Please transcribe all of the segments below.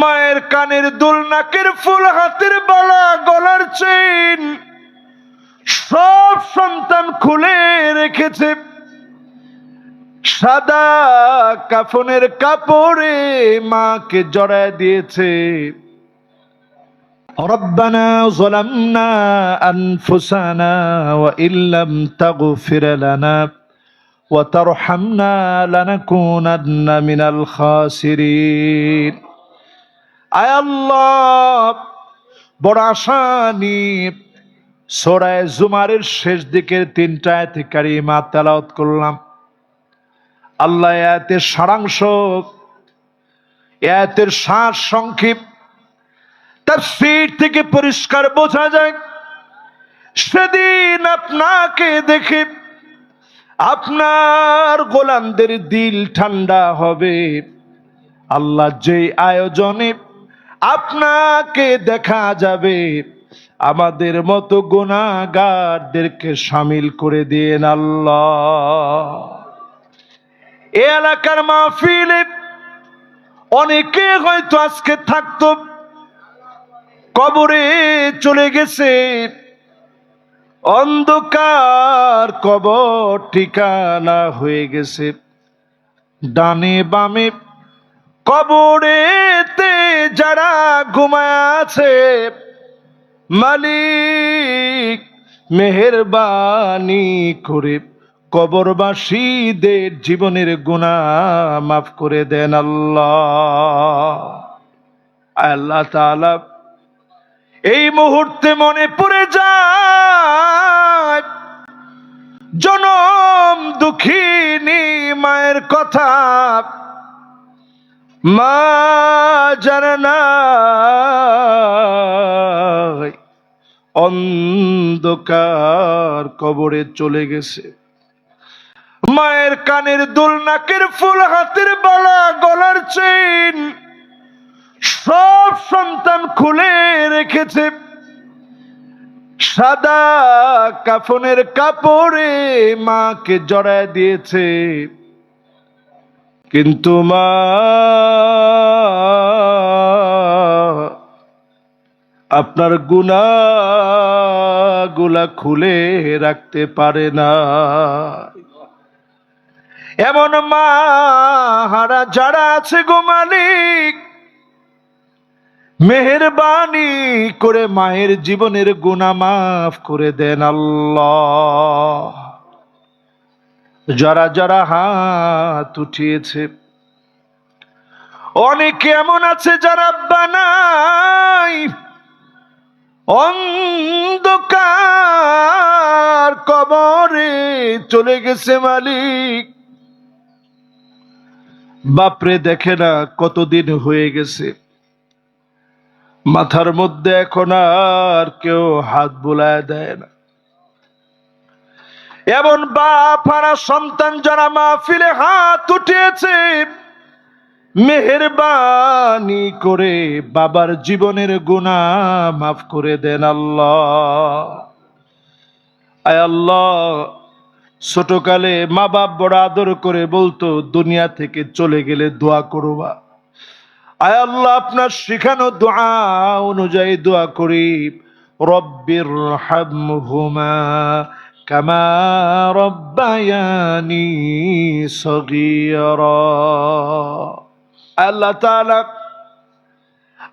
মায়ের কানের দুল নাকের ফুল হাতের বালা গলার চেন সব সন্তান খুলে রেখেছে সাদা কাফনের কাপড়ে মাকে জড়ায় দিয়েছে ربنا ظلمنا أنفسنا وإن لم تغفر لنا وترحمنا لنكونن من الخاسرين আয় আল্লাহ, বড় আসানি সোরায় জুমারের শেষ দিকের তিনটা আয়াতে কারিমা তেলাওয়াত করলাম। আল্লাহ আয়াতের সারাংশ আয়াতের সার সংক্ষেপ, তাফসীর থেকে পরিষ্কার বোঝা যায়। সেদিন আপনাকে দেখে আপনার গোলামদের দিল ঠান্ডা হবে। আল্লাহ যে আয়োজনে আপনাকে দেখা যাবে। আমাদের মতো গুণাগারদেরকে সামিল করে দিয়েন আল্লাহ। এ এলাকার মাহফিলে অনেকে হয়তো আজকে থাকতো, কবরে চলে গেছে। অন্ধকার কবর ঠিকানা হয়ে গেছে। ডানে বামে কবরেতে যারা ঘুমায় আছে, মালিক মেহেরবানি করে কবরবাসীদের জীবনের গুণা মাফ করে দেন আল্লাহ। আল্লাহ এই মুহূর্তে মনে পড়ে যায়, জনম দুঃখিনী মায়ের কথা। মা অন্ধকার কবরে চলে গেছে। মায়ের কানের দুল, নাকের ফুল, হাতের বালা, গলার চেন, সব সন্তান খুলে রেখেছে। সাদা কাফনের কাপড়ে মাকে জড়ায় দিয়েছে। কিন্তু মা, আপনার গুনা গুলা খুলে রাখতে পারে না। এমন মা হারা যারা আছে গো মালিক, মেহেরবানি করে মায়ের জীবনের গুণা মাফ করে দেন আল্লাহ। যারা যারা হাত উঠিয়েছে। অনেকে এমন আছে যারা বানাই অন্ধকার কবরে চলে গেছে মালিক। বাপরে, দেখে না কতদিন হয়ে গেছে। মাথার মধ্যে এখন আর কেউ হাত বোলায় দেয় না। এমন বাপ হারা সন্তান যারা মাহফিলে হাত উঠিয়েছে, মেহেরবানি করে বাবার জীবনের গুণা মাফ করে দেন আল্লাহ। আয় আল্লাহ, ছোটকালে মা বাপ বড় আদর করে বলতো, দুনিয়া থেকে চলে গেলে দোয়া করবা। আয় আল্লাহ, আপনার শিখানো দোয়া অনুযায়ী দোয়া করি রব্বির হামহুমা কামা রব্বায়ানি সগীরা। আল্লাহ তাআলা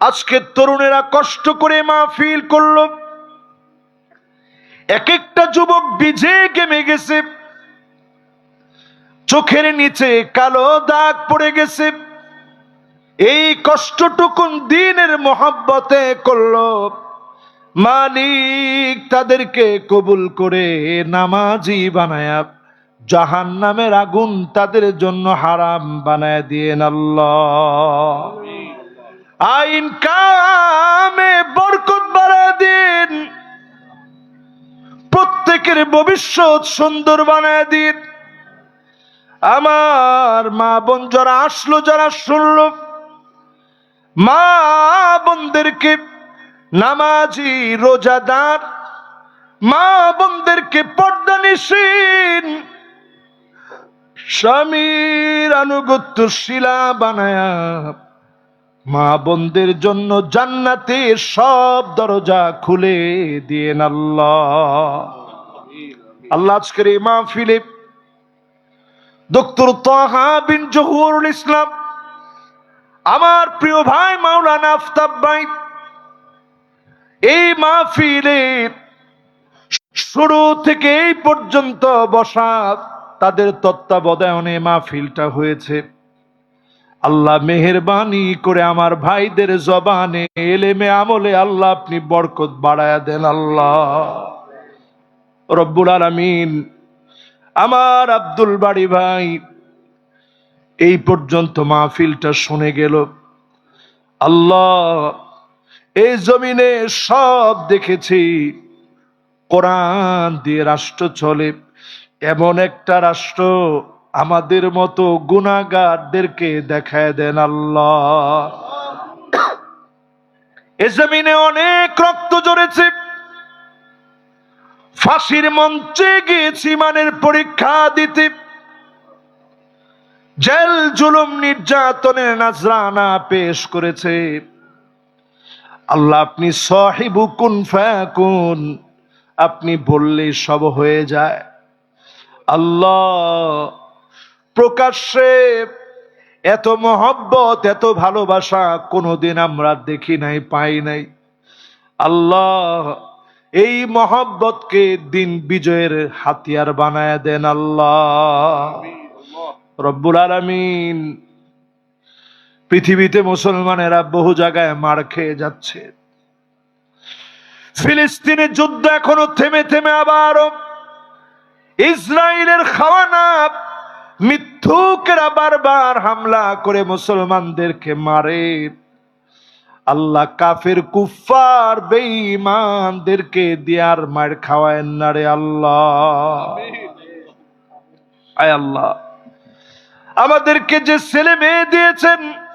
আজকের তরুণেরা কষ্ট করে মাহফিল করল। এক একটা যুবক বিজে গেমে গেছে। চোখের নিচে কালো দাগ পড়ে গেছে। এই কষ্টটুকুন দিনের মোহাব্বতে করল। মালিক তাদেরকে কবুল করে নামাজি বানায়া জাহান নামের আগুন তাদের জন্য হারাম বানায় দিয়ে আল্লাহ। আইন কামে বরকত বাড়ায় দিন, প্রত্যেকের ভবিষ্যৎ সুন্দর বানায় দিন। আমার মা বোন যারা আসলো, যারা শুনল, মা বোনদেরকে নামাজি, রোজাদার, মা বোনদেরকে পর্দা নিশীন, স্বামীর আনুগত্য শিলা বানায়া, মা বোনদের জন্য জান্নাতের সব দরজা খুলে দিয়েন আল্লাহ। আল্লাহ আজকের এই মাহফিলে ডক্টর তাহা বিন জহুরুল ইসলাম, আমার প্রিয় ভাই মাওলানা আফতাব ভাই এই মাহফিলে শুরু থেকে এই পর্যন্ত বসা তাদের তত্ত্বাবধানে মাহফিলটা হয়েছে। আল্লাহ মেহেরবানি করে আমার ভাইদের জবানে, এলেমে আমলে আল্লাহ আপনি বরকত বাড়ায়া দেন আল্লাহ। রব্বুল আলামিন আমার আব্দুল বাড়ি ভাই এই পর্যন্ত মাহফিলটা শুনে গেল। আল্লাহ এই জমিনে সব দেখেছি। কোরআন দিয়ে রাষ্ট্র চলে। এমন একটা রাষ্ট্র আমাদের মতো গুণাগারদেরকে দেখায় দেন আল্লাহ। এ জমিনে অনেক রক্ত জড়েছে ফাঁসির মঞ্চে গিয়েছি মানের পরীক্ষা দিতে। জেল জুলুম নির্যাতনের নাজরানা পেশ করেছে। আল্লাহ আপনি সাহিবু কুন ফায়াকুন আপনি বললে সব হয়ে যায়। আল্লাহ প্রকাশ্যে এত মহব্বত এত ভালোবাসা কোনোদিন আমরা দেখি নাই পাই নাই। আল্লাহ এই মহব্বতকে দিন বিজয়ের হাতিয়ার বানায় দেন আল্লাহ। রব্বুল আলামিন পৃথিবীতে মুসলমানেরা বহু জায়গায় মার খেয়ে যাচ্ছে। ফিলিস্তিনের যুদ্ধ এখনও থেমে থেমে আবারও। ইসরায়েলের খাওয়ানা, মিথ্যুকেরা বারবার হামলা করে মুসলমানদেরকে মারে। আল্লাহ কাফের কুফার বেঈমানদেরকে দিয়ার মার খাওয়ায় না রে আল্লাহ। আয় আল্লাহ। আমাদেরকে যে ছেলে মেয়ে দিয়েছেন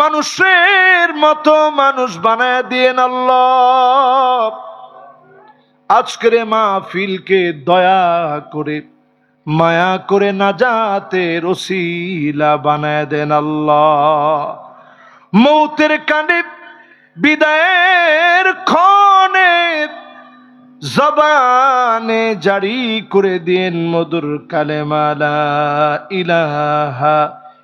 মানুষের মতো মানুষ বানায় দিয়েন আল্লাহ। আজকের মাহফিলকে দয়া করে, মায়া করে না যাতে রসিলা বানায় দেন আল্লাহ। মৌতের কানে, বিদায়ের ক্ষণে জবানে জারি করে দিন মধুর কালেমালা ইলাহা